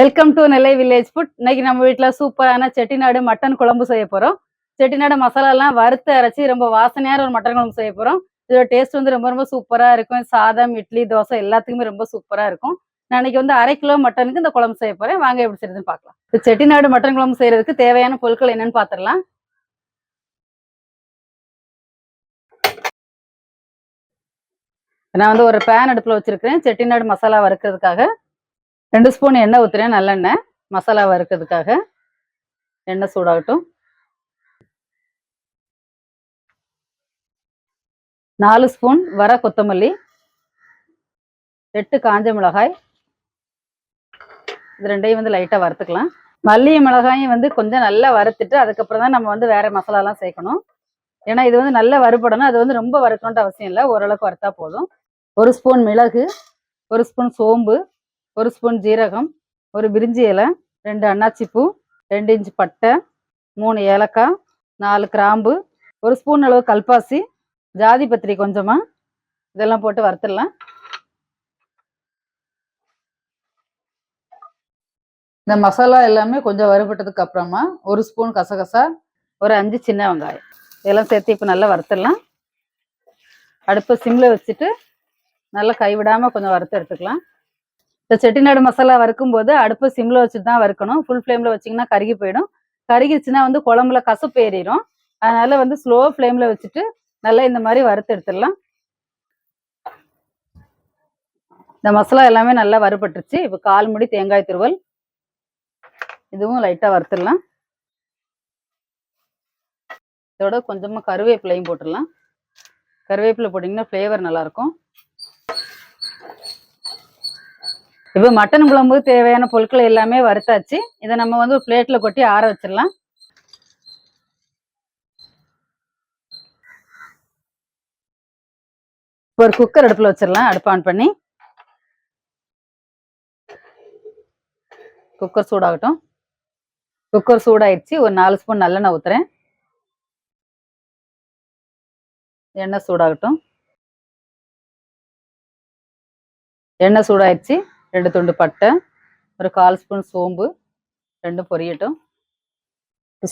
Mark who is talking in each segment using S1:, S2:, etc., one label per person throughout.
S1: Welcome to Nellai village food இன்னைக்கு நம்ம வீட்டில் சூப்பரான செட்டிநாடு மட்டன் குழம்பு செய்ய போகிறோம் செட்டிநாடு மசாலாலாம் வறுத்து அரைச்சி ரொம்ப வாசனையான ஒரு மட்டன் குழம்பு செய்ய போகிறோம் இதோட டேஸ்ட் வந்து ரொம்ப ரொம்ப சூப்பராக இருக்கும். சாதம் இட்லி தோசை எல்லாத்துக்குமே ரொம்ப சூப்பராக இருக்கும். நான் இன்னைக்கு வந்து அரை கிலோ மட்டனுக்கு இந்த குழம்பு செய்ய போகிறேன் வாங்க எப்படி செய்யுதுன்னு பார்க்கலாம். இப்போ செட்டிநாடு மட்டன் குழம்பு செய்யறதுக்கு தேவையான பொருட்கள் என்னன்னு பார்த்துடலாம் நான் வந்து ஒரு பேன் அடுப்பில் வச்சிருக்கிறேன். செட்டிநாடு மசாலா வறுக்கிறதுக்காக. ரெண்டு ஸ்பூன் எண்ணெய் ஊற்றுறேன் நல்லெண்ணெய் மசாலா வறுக்கிறதுக்காக எண்ணெய் சூடாகட்டும். நாலு ஸ்பூன் வர கொத்தமல்லி எட்டு காஞ்ச மிளகாய். இது ரெண்டையும் வந்து லைட்டாக வறுத்துக்கலாம். மல்லியும் மிளகாயும் வந்து கொஞ்சம் நல்லா வறுத்துட்டு அதுக்கப்புறம் தான் நம்ம வந்து வேற மசாலாலாம் சேர்க்கணும். ஏன்னா இது வந்து நல்லா வறுபடணும். அது வந்து ரொம்ப வறுக்கணுன்ற அவசியம் இல்லை. ஓரளவுக்கு வறுத்தா போதும். ஒரு ஸ்பூன் மிளகு ஒரு ஸ்பூன் சோம்பு ஒரு ஸ்பூன் ஜீரகம் ஒரு பிரிஞ்சி இலை ரெண்டு அன்னாச்சிப்பூ ரெண்டு இன்ச்சு பட்டை மூணு ஏலக்காய் நாலு கிராம்பு ஒரு ஸ்பூன் அளவு கல்பாசி ஜாதி பத்திரி கொஞ்சமாக இதெல்லாம் போட்டு வறுத்துடலாம். இந்த மசாலா எல்லாமே கொஞ்சம் வறுபட்டதுக்கு அப்புறமா ஒரு ஸ்பூன் கசகசா ஒரு அஞ்சு சின்ன வெங்காயம். இதெல்லாம் சேர்த்து இப்போ நல்லா வறுத்துடலாம். அடுப்பை சிம்மில் வச்சுட்டு நல்லா கைவிடாமல் கொஞ்சம் வறுத்து எடுத்துக்கலாம். இந்த செட்டிநாடு மசாலா வறுக்கும் போது அடுப்பு சிம்ல வச்சுட்டு தான் வறுக்கணும். ஃபுல் ஃப்ளேம்ல வச்சிங்கன்னா கருகி போயிடும். கருகிச்சுன்னா வந்து குழம்புல கசப்பு ஏறிடும் அதனால வந்து ஸ்லோ ஃப்ளேம்ல வச்சுட்டு நல்லா இந்த மாதிரி வறுத்து எடுத்துடலாம். இந்த மசாலா எல்லாமே நல்லா வறுபட்டுருச்சு. இப்போ கால் முடி தேங்காய் துருவல். இதுவும் லைட்டாக வறுத்துடலாம். இதோட கொஞ்சமாக கருவேப்பிலையும் போட்டுடலாம். கருவேப்பிலை போட்டிங்கன்னா ஃப்ளேவர் நல்லாயிருக்கும் இப்போ மட்டன் குழம்பு தேவையான பொருட்கள் எல்லாமே வறுத்தாச்சு. இதை நம்ம வந்து ஒரு பிளேட்ல கொட்டி ஆற வச்சிடலாம். இப்போ ஒரு குக்கர் அடுப்பில் வச்சிடலாம். அடுப்பு ஆன் பண்ணி. குக்கர் சூடாகட்டும். குக்கர் சூடாயிடுச்சு ஒரு நாலு ஸ்பூன் நல்லெண்ணெய் ஊத்துறேன். எண்ணெய் சூடாகட்டும். எண்ணெய் சூடாயிடுச்சு ரெண்டு துண்டு பட்டை ஒரு கால் ஸ்பூன் சோம்பு ரெண்டும் பொரியட்டும்.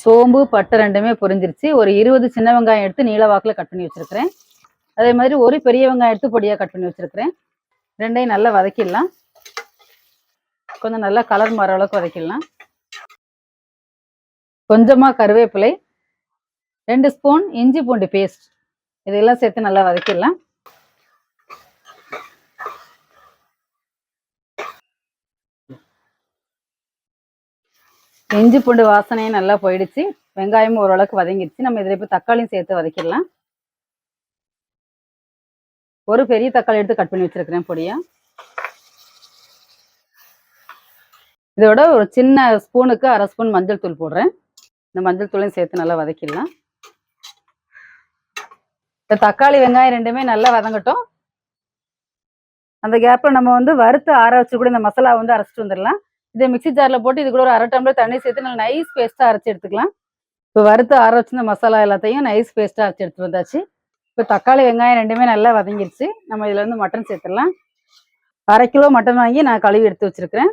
S1: சோம்பு பட்டை ரெண்டுமே பொரிஞ்சிருச்சு. ஒரு இருபது சின்ன வெங்காயம் எடுத்து நீல வாக்கில் கட் பண்ணி வச்சிருக்கிறேன். அதே மாதிரி ஒரு பெரிய வெங்காயம் எடுத்து பொடியாக கட் பண்ணி வச்சிருக்கிறேன். ரெண்டையும் நல்லா வதக்கிடலாம். கொஞ்சம் நல்லா கலர் மாற அளவுக்கு வதக்கிடலாம். கொஞ்சமாக கருவேப்பிலை ரெண்டு ஸ்பூன் இஞ்சி பூண்டு பேஸ்ட் இதெல்லாம் சேர்த்து நல்லா வதக்கிடலாம். இஞ்சி பூண்டு வாசனையும் நல்லா போயிடுச்சு. வெங்காயமும் ஓரளவுக்கு வதங்கிடுச்சு. நம்ம இதில் இப்போ தக்காளியும் சேர்த்து வதக்கிடலாம். ஒரு பெரிய தக்காளி எடுத்து கட் பண்ணி வச்சிருக்கிறேன் பொடியா. இதோட ஒரு சின்ன ஸ்பூனுக்கு அரை ஸ்பூன் மஞ்சள் தூள் போடுறேன். இந்த மஞ்சள் தூளையும் சேர்த்து நல்லா வதக்கிடலாம். இந்த தக்காளி வெங்காயம் ரெண்டுமே நல்லா வதங்கட்டும். அந்த கேப்பில் நம்ம வந்து வறுத்து ஆற வச்சு கூட இந்த மசாலா வந்து அரைச்சிட்டு வந்துடலாம். இதை மிக்ஸி ஜாரில் போட்டு இது கூட ஒரு அரை டம்ளர் தண்ணி சேர்த்து நல்லா நைஸ் பேஸ்ட்டாக அரைச்சி எடுத்துக்கலாம். இப்போ வறுத்து ஆற வச்சிருந்த மசாலா எல்லாத்தையும் நைஸ் பேஸ்ட்டாக அரைச்சி எடுத்து வந்தாச்சு. இப்போ தக்காளி வெங்காயம் ரெண்டுமே நல்லா வதங்கிருச்சு. நம்ம இதில் வந்து மட்டன் சேர்த்துடலாம். அரை கிலோ மட்டன் வாங்கி நான் கழுவி எடுத்து வச்சிருக்கிறேன்.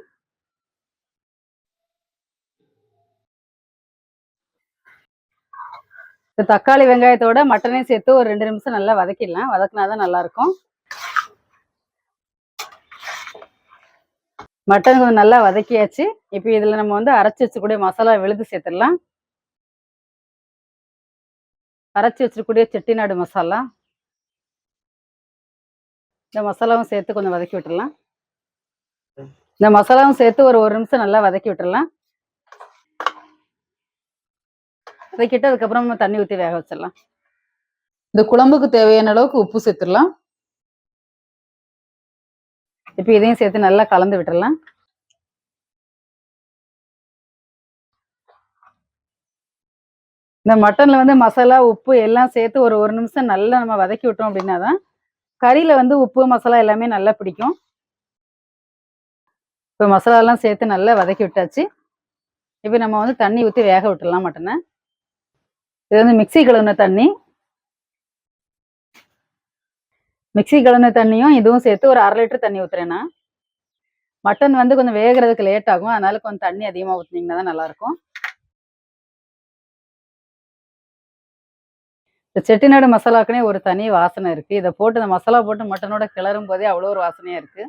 S1: இந்த தக்காளி வெங்காயத்தோட மட்டனையும் சேர்த்து ஒரு ரெண்டு நிமிஷம் நல்லா வதக்கிடலாம். வதக்கினா தான் நல்லாயிருக்கும் மட்டன் கொஞ்சம் நல்லா வதக்கியாச்சு. இப்போ இதில் நம்ம வந்து அரைச்சி வச்சுக்கூடிய மசாலா விழுது சேர்த்துடலாம். அரைச்சி வச்சிருக்கூடிய செட்டிநாடு மசாலா. இந்த மசாலாவும் சேர்த்து கொஞ்சம் வதக்கி விட்டுடலாம். இந்த மசாலாவும் சேர்த்து ஒரு ஒரு நிமிஷம் நல்லா வதக்கி விட்டுடலாம். வதக்கிட்டு அதுக்கப்புறம் நம்ம தண்ணி ஊற்றி வேக வச்சிடலாம். இந்த குழம்புக்கு தேவையான அளவுக்கு உப்பு சேர்த்துடலாம். இப்போ இதையும் சேர்த்து நல்லா கலந்து விட்டுடலாம் இந்த மட்டனில் வந்து மசாலா உப்பு எல்லாம் சேர்த்து ஒரு ஒரு நிமிஷம் நல்லா நம்ம வதக்கி விட்டோம் அப்படின்னா தான் கறியில் வந்து உப்பு மசாலா எல்லாமே நல்லா பிடிக்கும். இப்போ மசாலாலாம் சேர்த்து நல்லா வதக்கி விட்டாச்சு. இப்போ நம்ம வந்து தண்ணி ஊற்றி வேக விட்டுடலாம் மட்டனை. இது வந்து மிக்ஸி கழுவுன தண்ணி. மிக்ஸி கலந்த தண்ணியும் இதுவும் சேர்த்து ஒரு அரை லிட்டர் தண்ணி ஊற்றுறேன்னா மட்டன் வந்து கொஞ்சம் வேகிறதுக்கு லேட் ஆகும். அதனால கொஞ்சம் தண்ணி அதிகமாக ஊற்றினீங்கன்னா தான் நல்லாயிருக்கும். இந்த செட்டிநாடு மசாலாக்குனே ஒரு தனி வாசனை இருக்கு. இதை போட்டு இந்த மசாலா போட்டு மட்டனோட கிளறும் போதே அவ்வளோ ஒரு வாசனையா இருக்கு.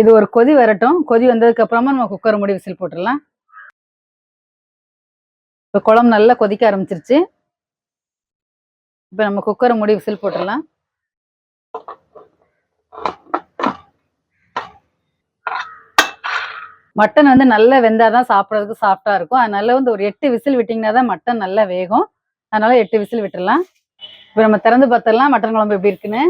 S1: இது ஒரு கொதி வரட்டும். கொதி வந்ததுக்கு அப்புறமா நம்ம குக்கர் மூடி விசில் போட்டுடலாம். இப்போ குழம்பு நல்லா கொதிக்க ஆரம்பிச்சிருச்சு. இப்போ நம்ம குக்கரை மூடி விசில் போட்டுடலாம். மட்டன் வந்து நல்லா வெந்தாதான் சாப்பிட்றதுக்கு சாஃப்டாக இருக்கும். அதனால வந்து ஒரு எட்டு விசில் விட்டிங்கன்னா தான் மட்டன் நல்லா வேகும். அதனால எட்டு விசில் விட்டுடலாம். இப்போ நம்ம திறந்து பார்த்துடலாம். மட்டன் குழம்பு எப்படி இருக்குன்னு.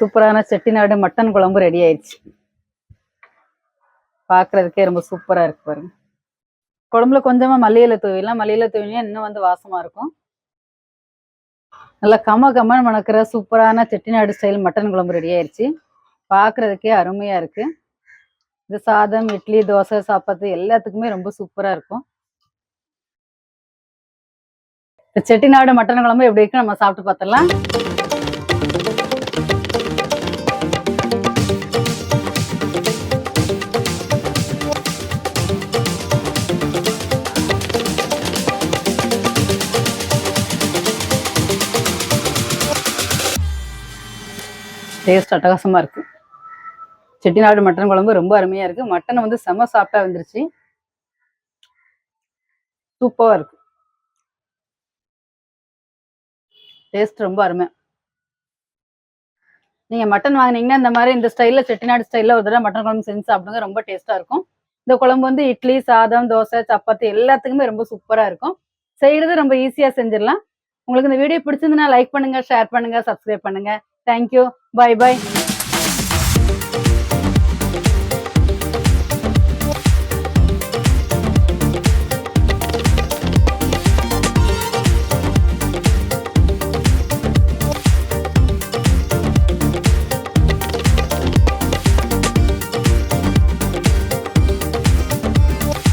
S1: சூப்பரான செட்டிநாடு மட்டன் குழம்பு ரெடி ஆயிடுச்சு. பார்க்கறதுக்கே ரொம்ப சூப்பரா இருக்கு பாருங்க. குழம்புல கொஞ்சமா மல்லியில தூவிலாம் மல்லியில தூவினா இன்னும் வந்து வாசமா இருக்கும். நல்லா கம கமன்னு மணக்கிற சூப்பரான செட்டிநாடு ஸ்டைல் மட்டன் குழம்பு ரெடி ஆயிடுச்சு. பார்க்குறதுக்கே அருமையா இருக்கு. இது சாதம் இட்லி தோசை சாப்பாத்து எல்லாத்துக்குமே ரொம்ப சூப்பரா இருக்கும். செட்டிநாடு மட்டன் குழம்பு எப்படி இருக்கு நம்ம சாப்பிட்டு பார்த்துடலாம் டேஸ்ட் அட்டகாசமா இருக்கு. செட்டிநாடு மட்டன் குழம்பு ரொம்ப அருமையா இருக்கு. மட்டன் வந்து செம சாப்பிட்டா வந்துருச்சு. சூப்பராக இருக்கு. டேஸ்ட் ரொம்ப அருமை. நீங்க மட்டன் வாங்கினீங்கன்னா இந்த மாதிரி இந்த ஸ்டைல்ல செட்டிநாடு ஸ்டைல்ல ஒரு தடவை மட்டன் குழம்பு செஞ்சு சாப்பிடுங்க. ரொம்ப டேஸ்டா இருக்கும். இந்த குழம்பு வந்து இட்லி சாதம் தோசை சப்பாத்தி எல்லாத்துக்குமே ரொம்ப சூப்பரா இருக்கும். செய்யறது ரொம்ப ஈஸியா செஞ்சிடலாம். உங்களுக்கு இந்த வீடியோ பிடிச்சிருந்ததுன்னா லைக் பண்ணுங்க ஷேர் பண்ணுங்க subscribe Thank you. Bye bye.